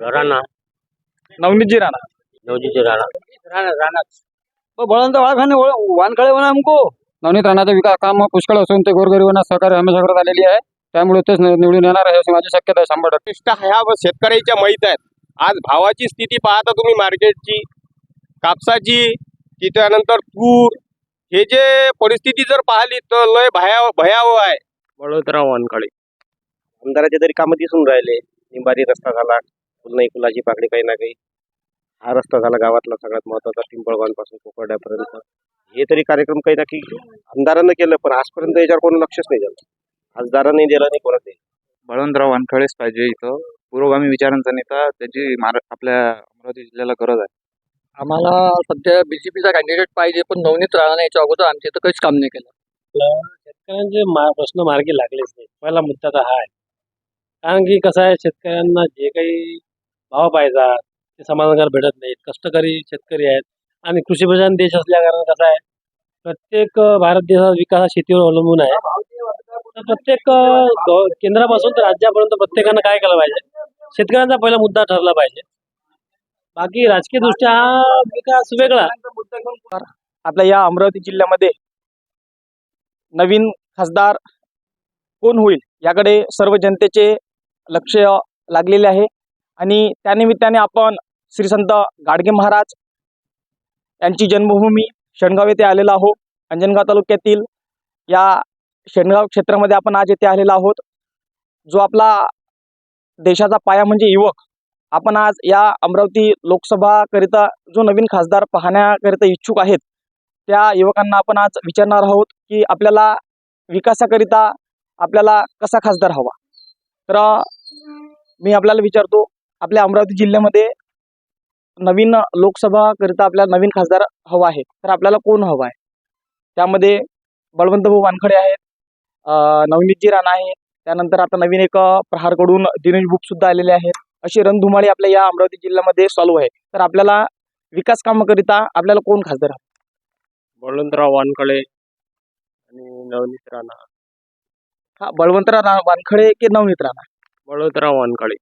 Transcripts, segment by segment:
राणा. नवनीतजी राणा. नवजीचे राणा. राणा राणाच बळवंत वाळखाने वानखळे म्हणा हमको. नवनीत राणाचा विकास काम पुष्कळ असून ते गोरगरिबांना सहकार्य हमेशा करत आलेली आहे. त्यामुळे तेच निवडून येणार आहे अशी माझी शक्यता आहे शंभर टक्के. ह्या व शेतकऱ्याच्या माहीत आहेत. आज भावाची स्थिती पाहता तुम्ही मार्केटची. कापसाची की त्यानंतर तूर. हे जे परिस्थिती जर पाहिली तर लय भया भयावह आहे. बळवंतराव वानखळे. आमदाराचे तरी कामं दिसून राहिले. निंबारी रस्ता झाला. पुन्हा फुलाची पाकडी काही ना काही. हा रस्ता झाला गावातला सगळ्यात महत्त्वाचा पिंपळगावांपासून कोकड्यापर्यंत हे तरी कार्यक्रम काही ना काही आमदारानं केलं पण आजपर्यंत याच्यावर कोणी लक्षच नाही दिलं खासदारांनी दिलं नाही कोणाचे बळवंतराव वानखळेच पाहिजे इथं. पुरोगामी विचारांचा नेता त्याची महारा आपल्या अमरावती जिल्ह्याला गरज आहे. आम्हाला सध्या बीजेपीचा कॅन्डिडेट पाहिजे पण नवनीत राणा याच्या अगोदर आमच्या इथं काहीच काम नाही केलं. शेतकऱ्यांचे मा- प्रश्न मार्गी लागलेच नाही पहिला मुद्दा तर हा आहे. कारण की कसं आहे शेतकऱ्यांना जे काही भाव पाहिजे ते समाधानकार भेटत नाहीत. कष्टकरी शेतकरी आहेत. आणि कृषीप्रधान देश असल्याकारण कसं आहे प्रत्येक भारत देशाचा विकास हा शेतीवर अवलंबून आहे. तर प्रत्येक केंद्रापासून तर राज्यापर्यंत प्रत्येकानं काय केलं पाहिजे? शेतकऱ्यांचा पहिला मुद्दा ठरला पाहिजे. बाकी राजकीय दृष्ट्या हा विकास वेगळा. आपल्या या अमरावती जिल्ह्यामध्ये नवीन खासदार कोण होईल? याकडे सर्व जनतेचे लक्ष लागलेले आहे. आणि त्यानिमित्ताने आपण श्री संत गाडगे महाराज यांची जन्मभूमी शेणगाव येथे आलेलो आहोत. अंजनगाव तालुक्यातील या शेणगाव क्षेत्रामध्ये आपण आज येथे आलेलो आहोत. जो आपला देशाचा पाया म्हणजे युवक आपण आज या अमरावती लोकसभाकरिता जो नवीन खासदार पाहण्याकरिता इच्छुक आहेत त्या युवकांना आपण आज विचारणार आहोत की आपल्याला विकासाकरिता आपल्याला कसा खासदार हवा? तर मी आपल्याला विचारतो आपल्या अमरावती जिल्ह्यामध्ये नवीन लोकसभाकरिता आपल्याला नवीन खासदार हवा आहे. तर आपल्याला कोण हवा आहे? त्यामध्ये बळवंतभाऊ वानखडे आहेत नवनीतजी राणा आहेत त्यानंतर आता नवीन एक प्रहारकडून दिनेश बुक सुद्धा आलेले आहेत. अशी रणधुमाळी आपल्या या अमरावती जिल्ह्यामध्ये चालू आहे. तर आपल्याला विकास कामाकरिता आपल्याला कोण खासदार हवा? बळवंतराव वानखळे आणि नवनीत राणा. हा बळवंतराव वानखडे की नवनीत राणा? बळवंतराव वानखळे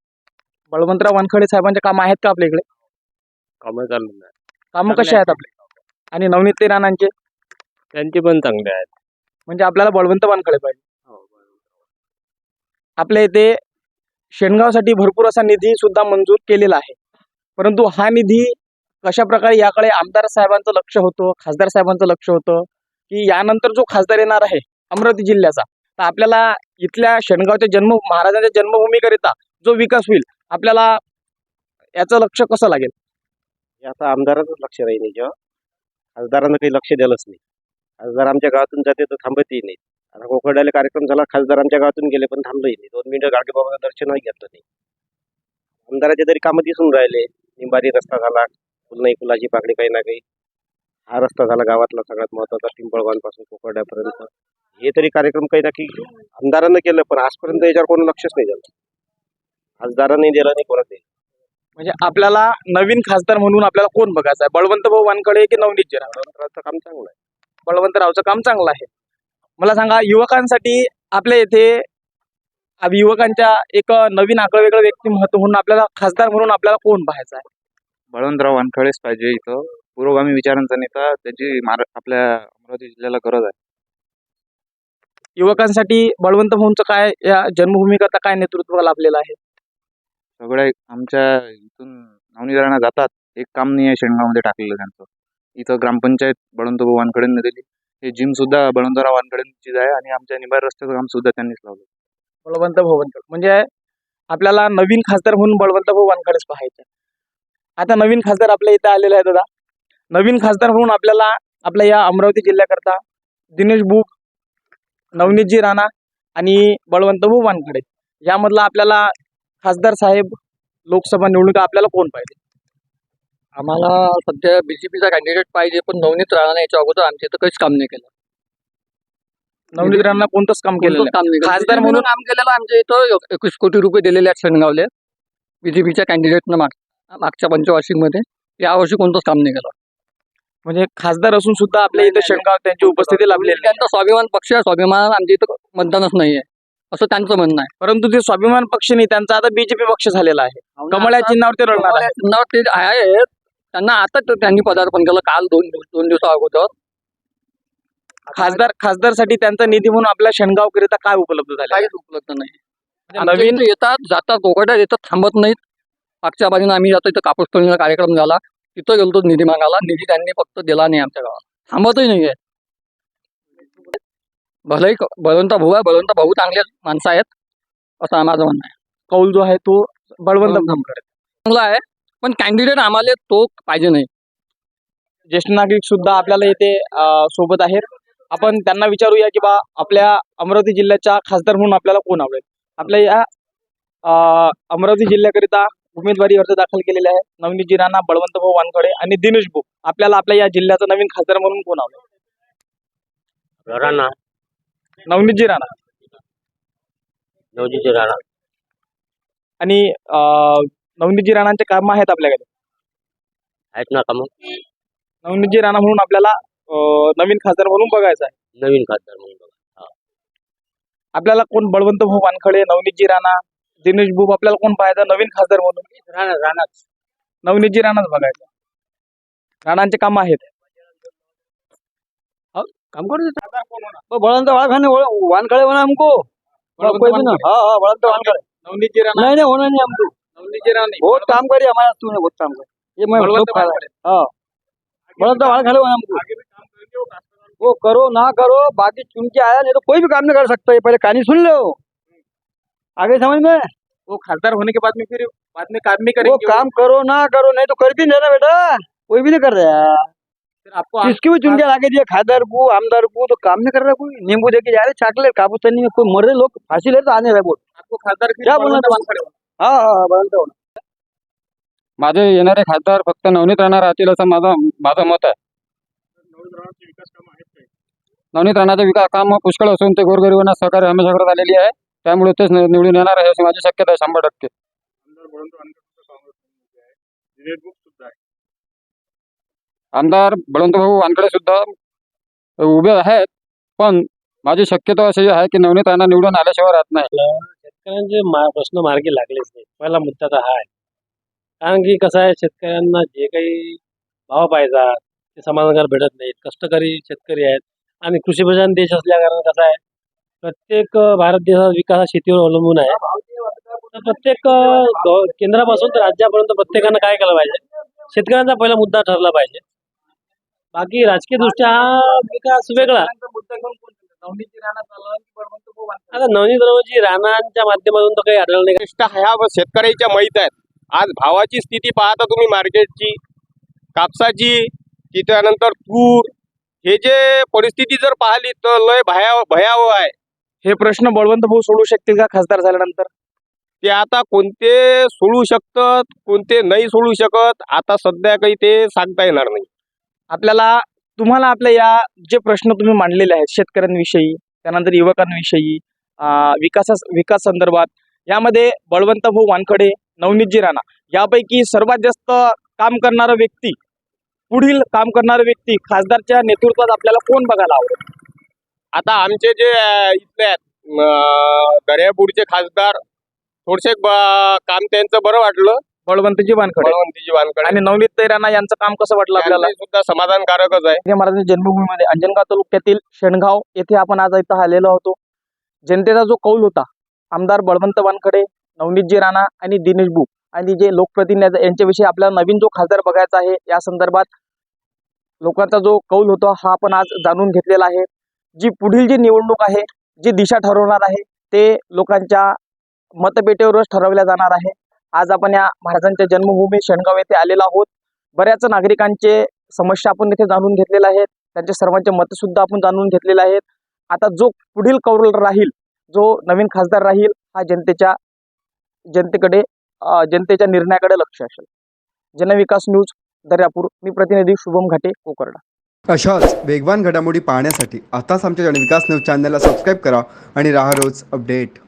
बळवंतराव वानखडे साहेबांचे काम आहेत का आपल्या इकडे? कामं चालू नाही कामं कसे आहेत आपले? आणि नवनीत ते राणांचे त्यांचे पण चांगले आहेत. म्हणजे आपल्याला बळवंत वानखडे पाहिजे. आपल्या इथे शेणगावसाठी भरपूर असा निधी सुद्धा मंजूर केलेला आहे. परंतु हा निधी कशा प्रकारे याकडे आमदार साहेबांचं लक्ष होतं खासदार साहेबांचं लक्ष होतं की यानंतर जो खासदार येणार आहे अमरावती जिल्ह्याचा तर आपल्याला इथल्या शेणगावच्या जन्म महाराजांच्या जन्मभूमीकरिता जो विकास होईल आपल्याला याचं लक्ष कसं लागेल? याचा आमदाराचंच लक्ष राहील जेव्हा. खासदारांना काही लक्ष द्यालंच नाही. खासदार आमच्या गावातून जाते तर थांबतही नाही आता कोकड्याला कार्यक्रम झाला खासदार आमच्या गावातून गेले पण थांबलंही नाही. दोन मिनिटं गाडगेबाबाचं दर्शनही घेतलं नाही. आमदाराचे तरी कामं दिसून राहिले. निंबारी रस्ता झाला नाही फुलाची पाकडी काही ना काही. हा रस्ता झाला गावातला सगळ्यात महत्त्वाचा पिंपळगावांपासून कोकड्यापर्यंत हे तरी कार्यक्रम काही ना की आमदारानं केलं पण आजपर्यंत याच्यावर कोणी लक्षच नाही झालं. खासदारांनी दिलं नाही कोणाचे म्हणजे आपल्याला नवीन खासदार म्हणून आपल्याला कोण बघायचं आहे? बळवंत भाऊ की नवनीत जरा बळवंतरावचं काम चांगलं आहे. बळवंतरावचं काम चांगलं आहे. मला सांगा युवकांसाठी आपल्या येथे युवकांच्या एक नवीन आगळं वेगळं व्यक्तिमत्व म्हणून आपल्याला खासदार म्हणून आपल्याला कोण पाहायचं आहे? बळवंतराव वानखळेच पाहिजे इथं. पुरोगामी विचारांचा नेता त्याची महारा आपल्या अमरावती जिल्ह्याला गरज आहे. युवकांसाठी बळवंत भाऊंचं काय या जन्मभूमीकरता काय नेतृत्व लाभलेलं आहे? सगळ्या आमच्या इथून नवनीराणा जातात. एक काम नाही आहे शेणगावमध्ये टाकलेलं त्यांचं. इथं ग्रामपंचायत बळवंतभाऊ वानखडेंनी दिली हे जिम सुद्धा बळवंतराव वानखडेंचीच आहे आणि आमच्या निबार रस्त्याचं काम सुद्धा त्यांनीच लावलं. बळवंत भवनकड म्हणजे आपल्याला नवीन खासदार म्हणून बळवंत भाऊ वानखडेच पाहायचे आता नवीन खासदार आपल्या इथं आलेला आहे दादा. नवीन खासदार म्हणून आपल्याला आपल्या या अमरावती जिल्ह्याकरता दिनेश बुक नवनीतजी राणा आणि बळवंत भाऊ वानखडे यामधला आपल्याला खासदार साहेब लोकसभा निवडणुका आपल्याला कोण पाहिजे? आम्हाला सध्या बीजेपीचा कॅन्डिडेट पाहिजे पण नवनीत राणा याच्या अगोदर आमच्या इथं काहीच काम नाही केलं. नवनीत राणा कोणतंच काम केलेलं काम नाही. खासदार म्हणून- काम केलेलं आमच्या इथं एकवीस कोटी रुपये दिलेले आहेत शेणगावले. बीजेपीच्या कॅन्डिडेटनं माग मागच्या पंचवार्षिकमध्ये यावर्षी कोणतंच काम नाही केलं. म्हणजे खासदार असून सुद्धा आपल्या इथं शेणगाव त्यांची उपस्थिती लाभलेली आहे. त्यांचा स्वाभिमान पक्ष आहे स्वाभिमान आमच्या इथं मतदानच नाहीये. असं त्यांचं म्हणणं आहे. परंतु ते स्वाभिमान पक्ष नाही त्यांचा आता बीजेपी पक्ष झालेला आहे. कमळ या चिन्हावर ते कमळ आहे. चिन्हावर ते आहेत त्यांना आता त- त्यांनी पदार्पण केलं काल दोन दिवस दोन दिवसा अगोदर. खासदार खासदारसाठी त्यांचा निधी म्हणून आपल्या शेणगाव करिता काय उपलब्ध झाले काहीच उपलब्ध नाही. नवीन- नवीन येतात जातात गोगड्यात येतात थांबत नाहीत. मागच्या बाजूने आम्ही जातो इथं कापूस तोडणीचा कार्यक्रम झाला. तिथं गेलो निधी मागायला. निधी त्यांनी फक्त दिला नाही आमच्या गावात थांबतही नाहीये. भलेही बळवंत भाऊ आहे बळवंत भाऊ चांगले माणसं आहेत असं माझं म्हणणं आहे. कौल जो आहे तो बळवंत भामकर चांगला आहे पण कॅन्डिडेट आम्हाला तो पाहिजे नाही. ज्येष्ठ नागरिक सुद्धा आपल्याला येथे सोबत आहेत. आपण त्यांना विचारूया की बा आपल्या अमरावती जिल्ह्याच्या खासदार म्हणून आपल्याला कोण आवडेल? आपल्या या अमरावती जिल्ह्याकरिता उमेदवारी अर्ज दाखल केलेले आहे. नवनीतजी राणा बळवंत भाऊ वानखडे आणि दिनेश भाऊ. आपल्याला आपल्या या जिल्ह्याचा नवीन खासदार म्हणून कोण आवडेल? राणा. नवनीतजी राणा. नवजीचे राणा. आणि अं, नवनीतजी राणांचे काम आहेत आपल्याकडे? आहेत ना का मग नवनीतजी राणा म्हणून आपल्याला अं, नवीन खासदार म्हणून बघायचं आहे. नवीन खासदार म्हणून बघा आपल्याला कोण बळवंत भाऊ वानखडे नवनीतजी राणा दिनेश भाऊ आपल्याला कोण पाहायचं नवीन खासदार म्हणून. राणा राणा नवनीतजी राणाच बघायचं राणांचे काम आहेत. काम करू बळवंत वाळखाने वानखळे म्हणा हमको. बळवंत कोई भी ना. हाँ हाँ राणा. नहीं नहीं होना नहीं हमको नाही. बहुत काम करी हमारे तूने बहुत काम करी. ये मैं खूब खा वानखडे. हाँ. बळवंत वानखळे होना हमको. वो वो करो ना करो बाकी चुन के आया नहीं तो कोई भी काम नहीं कर सकता ये पहले कहानी सुन लो. आगे समझ में? वो खासदार होने के बाद में फिर बाद में काम वो करेंगे। काम करो ना करो नहीं तो कर भी नहीं ना बेटा। कोई भी नहीं कर रहा किसकी भी चुन के लाके दिया खादर को आमदार को तो काम नहीं कर रहा कोई। नींबू देके जा रहे चाकले काबू तनी में कोई मर रहे लोग फांसी ले तो आने रहे बोल। आपको खासदार फिर क्या बोलना. हा हा होणार. माझे येणारे खासदार फक्त नवनीत राणा राहतील असं माझं माझं मत आहे. नवनीत राणाचे विकास काम पुष्कळ असून ते गोरगरिबांना सहकार्य हमेशा करत आलेली आहे. त्यामुळे तेच निवडून येणार आहे अशी माझी शक्यता आहे शंभर टक्के. आमदार बळवंतभाऊ वानकडे सुद्धा उभे आहेत पण माझी शक्यता अशी आहे की नवनीतांना निवडून आल्याशिवाय राहत नाही. शेतकऱ्यांचे मा- प्रश्न मार्गी लागलेच नाही पहिला मुद्दा तर हा आहे. कारण की कसं आहे शेतकऱ्यांना जे काही भाव पाहिजे ते समाधानकार भेटत नाहीत. कष्टकरी शेतकरी आहेत. आणि कृषीप्रधान देश असल्याकारण कसं आहे प्रत्येक भारत देशाचा विकास हा शेतीवर अवलंबून आहे. तर प्रत्येक केंद्रापासून तर राज्यापर्यंत प्रत्येकानं काय केलं पाहिजे? शेतकऱ्यांचा पहिला मुद्दा ठरला पाहिजे. बाकी राजकीय दृष्ट्या हा विकास वेगळा. की? आता नवनीत रावजी राणांच्या माध्यमातून तर काही आढळलं नाही. गोष्ट ह्या शेतकऱ्याच्या माहीत आहेत. आज भावाची स्थिती पाहता तुम्ही मार्केटची. कापसाची त्यानंतर तूर. हे जे परिस्थिती जर पाहिली तर लय भया भयावह आहे. हे प्रश्न बळवंत भाऊ सोडू शकतील का खासदार झाल्यानंतर? ते आता कोणते सोडू शकतात कोणते नाही सोडू शकत आता सध्या काही ते सांगता येणार नाही. आपल्याला तुम्हाला आपल्या या जे प्रश्न तुम्ही मांडलेले आहेत शेतकऱ्यांविषयी त्यानंतर युवकांविषयी विकासा विकास संदर्भात यामध्ये बळवंत भाऊ वानखडे नवनीतजी राणा यापैकी सर्वात जास्त काम करणारा व्यक्ती पुढील काम करणारा व्यक्ती खासदारच्या नेतृत्वात आपल्याला कोण बघायला आवडेल? आता आमचे जे इथले आहेत दर्यापूरचे खासदार थोडेसे काम त्यांचं बरं वाटलं. बळवंतजी वानखडे. बळवंतीजी वानकडे आणि नवनीत राणा यांचं काम कसं वाटलं आपल्याला? सुद्धा समाधानकारकच आहे. महाराजांच्या जन्मभूमीमध्ये अंजनगाव तालुक्यातील शेणगाव येथे आपण आज इथं आलेलो होतो. जनतेचा जो कौल होता आमदार बळवंत वानखडे नवनीतजी राणा आणि दिनेश बुक आणि जे लोकप्रतिनिधी यांच्याविषयी आपल्याला नवीन जो खासदार बघायचा आहे या संदर्भात लोकांचा जो कौल होता हा आपण आज जाणून घेतलेला आहे. जी पुढील जी निवडणूक आहे जी दिशा ठरवणार आहे ते लोकांच्या मतपेटीवरच ठरवल्या जाणार आहे. आज आपण या महाराजांच्या जन्मभूमी शेणगाव येथे आलेलो आहोत. बऱ्याच नागरिकांचे समस्या आपण इथे जाणून घेतलेल्या आहेत. त्यांचे सर्वांचे मतसुद्धा आपण जाणून घेतलेले आहेत. आता जो पुढील कौल राहील जो नवीन खासदार राहील हा जनतेच्या जनतेकडे जनतेच्या निर्णयाकडे लक्ष असेल. जनविकास न्यूज दर्यापूर. मी प्रतिनिधी शुभम घाटे कोकर्डा. अशाच वेगवान घडामोडी पाहण्यासाठी आताच आमच्या जनविकास न्यूज चॅनलला सबस्क्राईब करा आणि राहा रोज अपडेट.